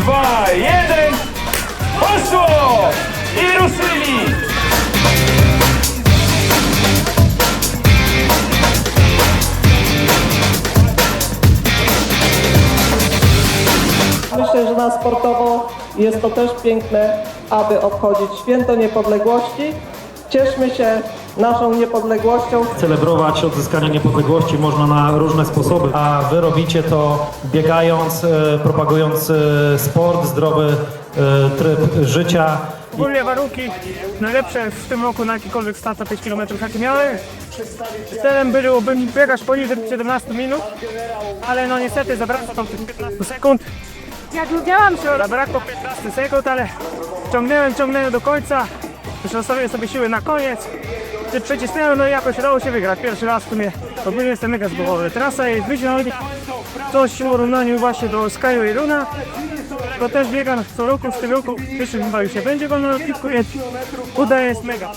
dwa, jeden. Poszło! I ruszyli! Myślę, że na sportowo jest to też piękne, aby obchodzić święto niepodległości. Cieszmy się naszą niepodległością. Celebrować odzyskanie niepodległości można na różne sposoby, a wy robicie to biegając, e, propagując e, sport, zdrowy e, tryb życia. Ogólnie warunki najlepsze w tym roku na jakikolwiek start na 5 km jakie miały. Celem byłoby biegać poniżej 17 minut, ale no niestety zabrakło tam tych 15 sekund. Jak lubiałam się, zabrakło 15 sekund, ale ciągnąłem, ciągnąłem do końca. Już zostawiłem sobie siły na koniec. Czy Przycisnąłem, no i jakoś udało się wygrać. Pierwszy raz w sumie ogólnie jestem mega zadowolony. Trasa jest wyśmienita. Coś w porównaniu właśnie do Skyu i Luna. To też biegam co roku, w tym roku w przyszłym chyba już się będzie go na więc udaje jest mega.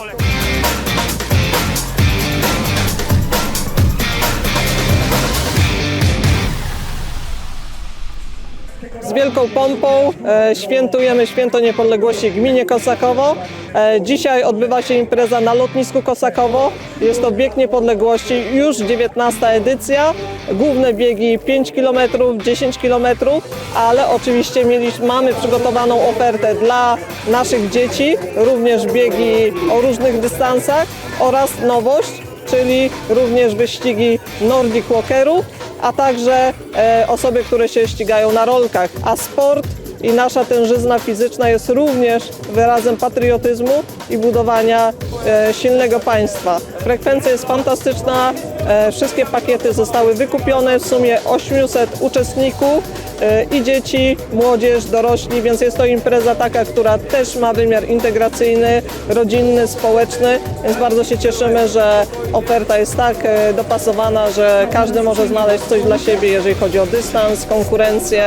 Z wielką pompą e, świętujemy Święto Niepodległości gminie Kosakowo. E, dzisiaj odbywa się impreza na lotnisku Kosakowo. Jest to bieg niepodległości, już 19 edycja. Główne biegi 5 km, 10 km, ale oczywiście mieliśmy, mamy przygotowaną ofertę dla naszych dzieci, również biegi o różnych dystansach oraz nowość, czyli również wyścigi Nordic Walkerów a także e, osoby, które się ścigają na rolkach. A sport i nasza tężyzna fizyczna jest również wyrazem patriotyzmu i budowania e, silnego państwa. Frekwencja jest fantastyczna, e, wszystkie pakiety zostały wykupione, w sumie 800 uczestników e, i dzieci, młodzież, dorośli, więc jest to impreza taka, która też ma wymiar integracyjny, rodzinny, społeczny, więc bardzo się cieszymy, że oferta jest tak dopasowana, że każdy może znaleźć coś dla siebie, jeżeli chodzi o dystans, konkurencję.